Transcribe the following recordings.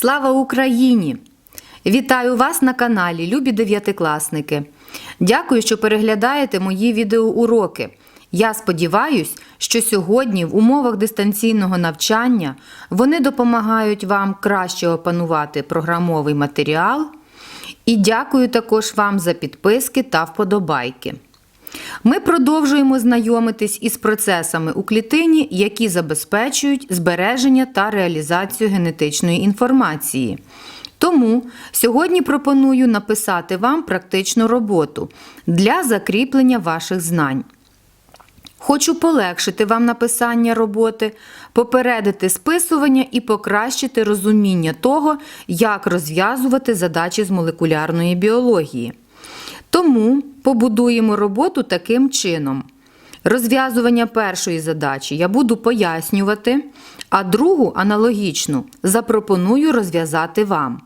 Слава Україні! Вітаю вас на каналі, любі дев'ятикласники. Дякую, що переглядаєте мої відеоуроки. Я сподіваюсь, що сьогодні в умовах дистанційного навчання вони допомагають вам краще опанувати програмовий матеріал. І дякую також вам за підписки та вподобайки. Ми продовжуємо знайомитись із процесами у клітині, які забезпечують збереження та реалізацію генетичної інформації. Тому сьогодні пропоную написати вам практичну роботу для закріплення ваших знань. Хочу полегшити вам написання роботи, попередити списування і покращити розуміння того, як розв'язувати задачі з молекулярної біології. Тому побудуємо роботу таким чином. Розв'язування першої задачі я буду пояснювати, а другу аналогічну запропоную розв'язати вам.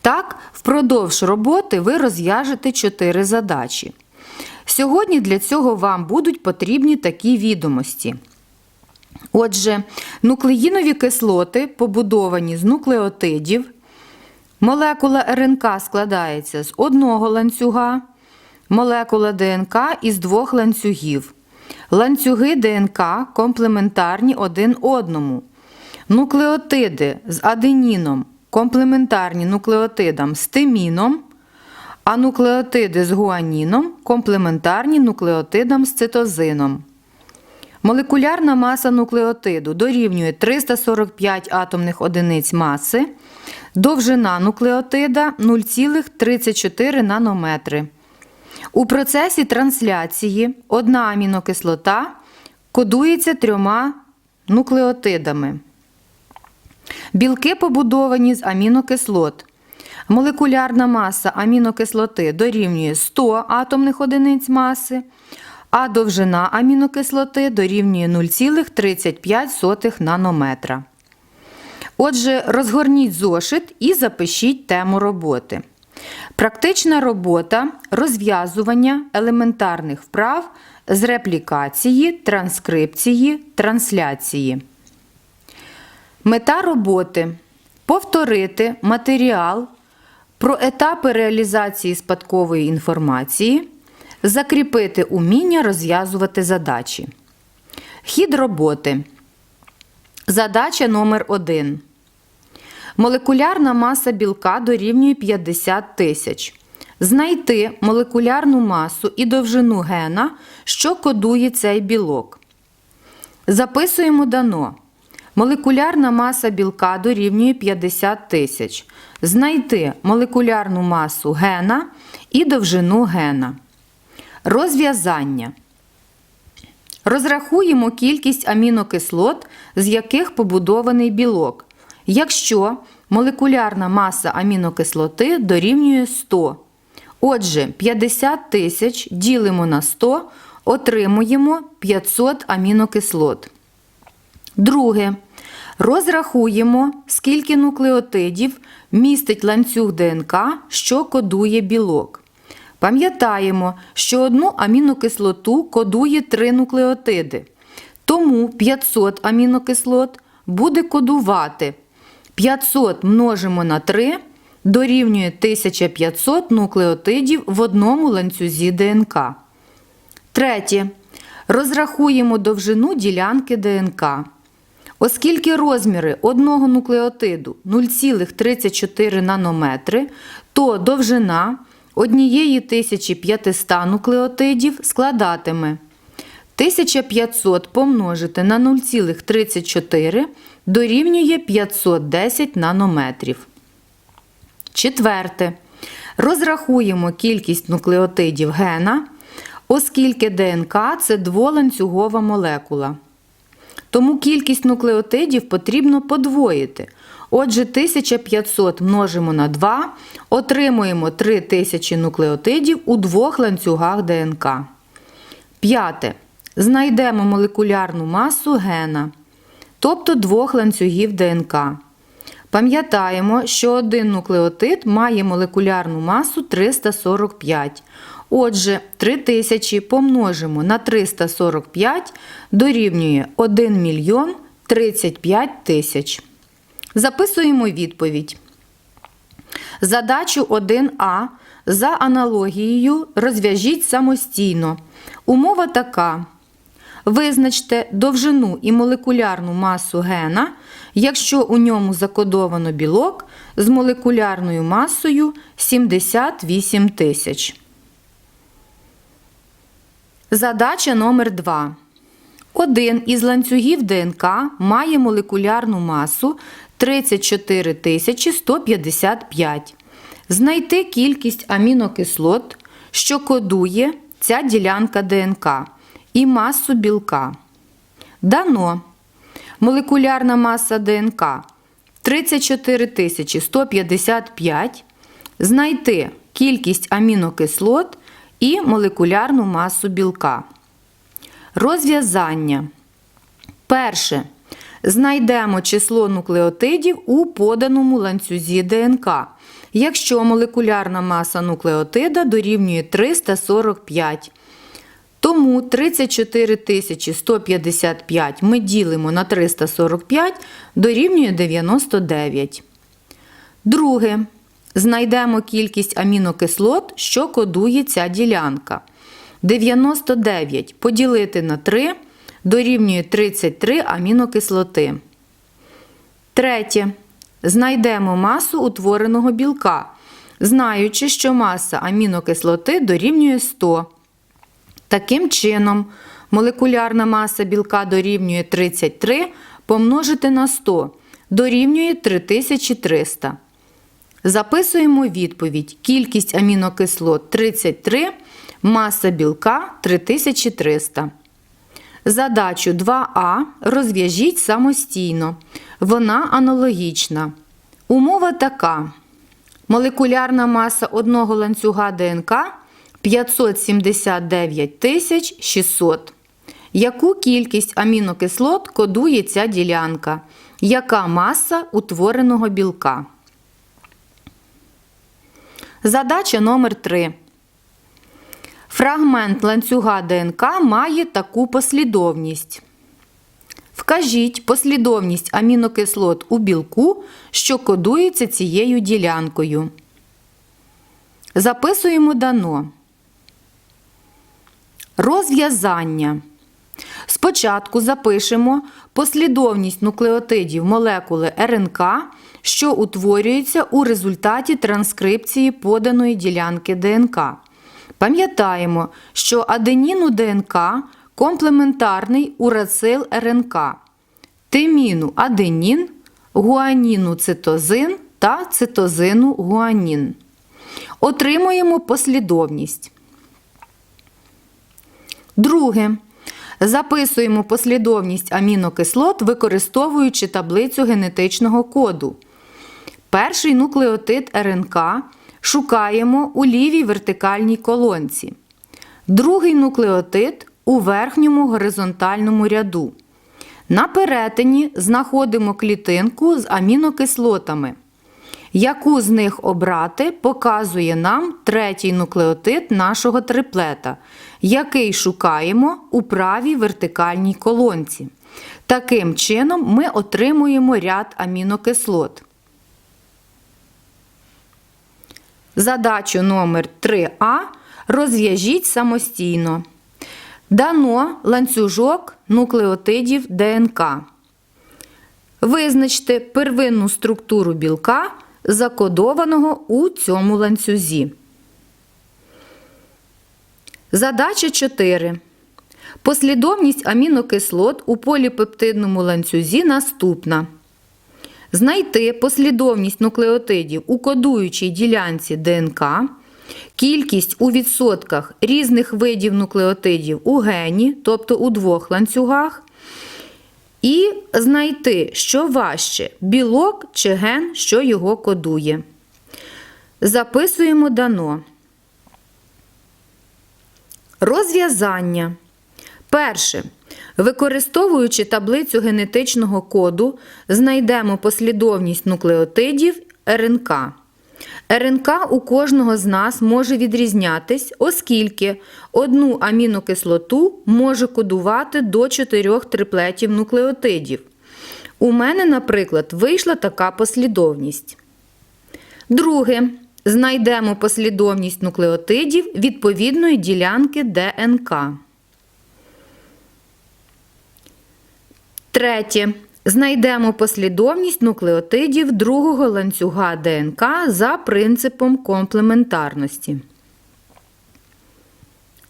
Так, впродовж роботи ви розв'яжете 4 задачі. Сьогодні для цього вам будуть потрібні такі відомості. Отже, нуклеїнові кислоти побудовані з нуклеотидів. Молекула РНК складається з одного ланцюга, молекула ДНК із двох ланцюгів. Ланцюги ДНК комплементарні один одному. Нуклеотиди з аденіном комплементарні нуклеотидам з тиміном, а нуклеотиди з гуаніном комплементарні нуклеотидам з цитозином. Молекулярна маса нуклеотиду дорівнює 345 атомних одиниць маси, довжина нуклеотида 0,34 нанометри. У процесі трансляції одна амінокислота кодується трьома нуклеотидами. Білки побудовані з амінокислот. Молекулярна маса амінокислоти дорівнює 100 атомних одиниць маси, а довжина амінокислоти дорівнює 0,35 нанометра. Отже, розгорніть зошит і запишіть тему роботи. Практична робота розв'язування елементарних вправ з реплікації, транскрипції, трансляції. Мета роботи повторити матеріал про етапи реалізації спадкової інформації, закріпити уміння розв'язувати задачі. Хід роботи. Задача номер 1 Молекулярна маса білка дорівнює 50 тисяч. Знайти молекулярну масу і довжину гена, що кодує цей білок. Записуємо дано. Молекулярна маса білка дорівнює 50 тисяч. Знайти молекулярну масу гена і довжину гена. Розв'язання. Розрахуємо кількість амінокислот, з яких побудований білок. Якщо молекулярна маса амінокислоти дорівнює 100. Отже, 50 тисяч ділимо на 100, отримуємо 500 амінокислот. Друге. Розрахуємо, скільки нуклеотидів містить ланцюг ДНК, що кодує білок. Пам'ятаємо, що одну амінокислоту кодує 3 нуклеотиди. Тому 500 амінокислот буде кодувати 500 множимо на 3 дорівнює 1500 нуклеотидів в одному ланцюзі ДНК. Третє. Розрахуємо довжину ділянки ДНК. Оскільки розміри одного нуклеотиду 0,34 нанометри, то довжина однієї 1500 нуклеотидів складатиме 1500 помножити на 0,34 дорівнює 510 нанометрів. Четверте. Розрахуємо кількість нуклеотидів гена, оскільки ДНК це дволанцюгова молекула. Тому кількість нуклеотидів потрібно подвоїти. Отже, 1500 множимо на 2, отримуємо 3000 нуклеотидів у двох ланцюгах ДНК. П'яте. Знайдемо молекулярну масу гена, тобто двох ланцюгів ДНК. Пам'ятаємо, що один нуклеотид має молекулярну масу 345. Отже, 3000 помножимо на 345 дорівнює 1 мільйон 35 тисяч. Записуємо відповідь. Задачу 1А за аналогією розв'яжіть самостійно. Умова така. Визначте довжину і молекулярну масу гена, якщо у ньому закодовано білок з молекулярною масою 78 тисяч. Задача номер 2. Один із ланцюгів ДНК має молекулярну масу 34 155. Знайти кількість амінокислот, що кодує ця ділянка ДНК, і масу білка. Дано. Молекулярна маса ДНК 34 155. Знайти кількість амінокислот і молекулярну масу білка. Розв'язання. Перше. Знайдемо число нуклеотидів у поданому ланцюзі ДНК, якщо молекулярна маса нуклеотида дорівнює 345. Тому 34 155 ми ділимо на 345 дорівнює 99. Друге. Знайдемо кількість амінокислот, що кодує ця ділянка. 99 поділити на 3 дорівнює 33 амінокислоти. Третє. Знайдемо масу утвореного білка, знаючи, що маса амінокислоти дорівнює 100. Таким чином, молекулярна маса білка дорівнює 33 помножити на 100 дорівнює 3300. Записуємо відповідь. Кількість амінокислот 33, маса білка 3300. Задачу 2А розв'яжіть самостійно. Вона аналогічна. Умова така. Молекулярна маса одного ланцюга ДНК 579 600. Яку кількість амінокислот кодує ця ділянка? Яка маса утвореного білка? Задача номер 3. Фрагмент ланцюга ДНК має таку послідовність. Вкажіть послідовність амінокислот у білку, що кодується цією ділянкою. Записуємо дано. Розв'язання. Спочатку запишемо послідовність нуклеотидів молекули РНК, що утворюється у результаті транскрипції поданої ділянки ДНК. Пам'ятаємо, що аденіну ДНК комплементарний урацил РНК, тиміну аденін, гуаніну цитозин та цитозину гуанін. Отримуємо послідовність. Друге. Записуємо послідовність амінокислот, використовуючи таблицю генетичного коду. Перший нуклеотид РНК шукаємо у лівій вертикальній колонці. Другий нуклеотид у верхньому горизонтальному ряду. На перетині знаходимо клітинку з амінокислотами. Яку з них обрати, показує нам третій нуклеотид нашого триплета, який шукаємо у правій вертикальній колонці. Таким чином ми отримуємо ряд амінокислот. Задачу номер 3А розв'яжіть самостійно. Дано ланцюжок нуклеотидів ДНК. Визначте первинну структуру білка, закодованого у цьому ланцюзі. Задача 4. Послідовність амінокислот у поліпептидному ланцюзі наступна. Знайти послідовність нуклеотидів у кодуючій ділянці ДНК, кількість у відсотках різних видів нуклеотидів у гені, тобто у двох ланцюгах, і знайти, що важче білок чи ген, що його кодує. Записуємо дано. Розв'язання. Перше. Використовуючи таблицю генетичного коду, знайдемо послідовність нуклеотидів РНК. РНК у кожного з нас може відрізнятись, оскільки одну амінокислоту може кодувати до 4 триплетів нуклеотидів. У мене, наприклад, вийшла така послідовність. Друге. Знайдемо послідовність нуклеотидів відповідної ділянки ДНК. Третє. Знайдемо послідовність нуклеотидів другого ланцюга ДНК за принципом комплементарності.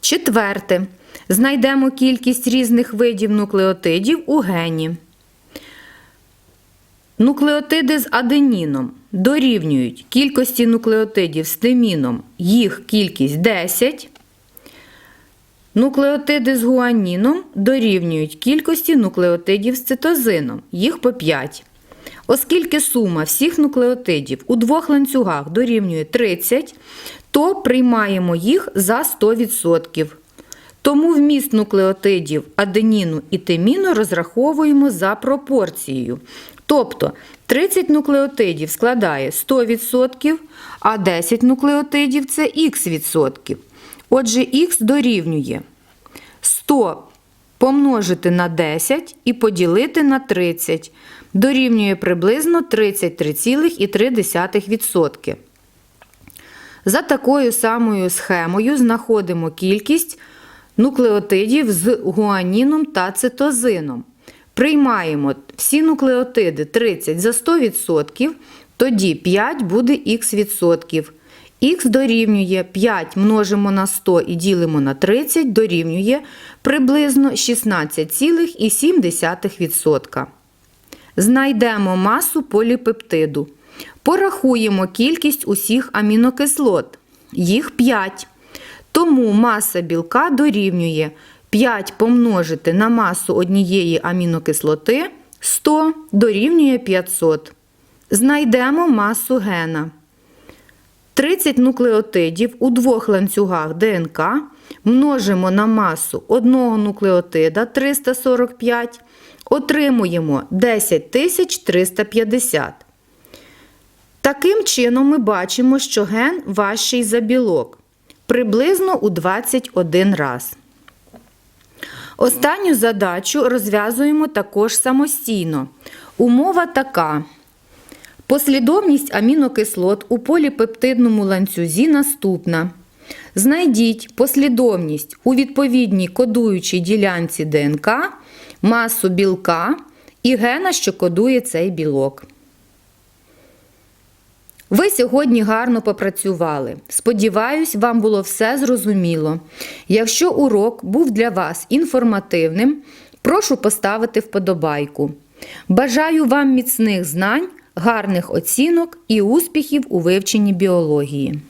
Четверте. Знайдемо кількість різних видів нуклеотидів у гені. Нуклеотиди з аденіном дорівнюють кількості нуклеотидів з тиміном, їх кількість 10. Нуклеотиди з гуаніном дорівнюють кількості нуклеотидів з цитозином, їх по 5. Оскільки сума всіх нуклеотидів у двох ланцюгах дорівнює 30, то приймаємо їх за 100%. Тому вміст нуклеотидів аденіну і тиміну розраховуємо за пропорцією. Тобто 30 нуклеотидів складає 100%, а 10 нуклеотидів це х відсотків. Отже, х дорівнює 100 помножити на 10 і поділити на 30. Дорівнює приблизно 33,3%. За такою самою схемою знаходимо кількість нуклеотидів з гуаніном та цитозином. Приймаємо всі нуклеотиди 30 за 100%, тоді 5 буде х відсотків. Х дорівнює 5 множимо на 100 і ділимо на 30 дорівнює приблизно 16,7%. Знайдемо масу поліпептиду. Порахуємо кількість усіх амінокислот. Їх 5. Тому маса білка дорівнює 5 помножити на масу однієї амінокислоти 100 дорівнює 500. Знайдемо масу гена. 30 нуклеотидів у двох ланцюгах ДНК множимо на масу одного нуклеотида 345, отримуємо 10350. Таким чином ми бачимо, що ген важчий за білок приблизно у 21 раз. Останню задачу розв'язуємо також самостійно. Умова така. Послідовність амінокислот у поліпептидному ланцюзі наступна. Знайдіть послідовність у відповідній кодуючій ділянці ДНК, масу білка і гена, що кодує цей білок. Ви сьогодні гарно попрацювали. Сподіваюсь, вам було все зрозуміло. Якщо урок був для вас інформативним, прошу поставити вподобайку. Бажаю вам міцних знань, гарних оцінок і успіхів у вивченні біології.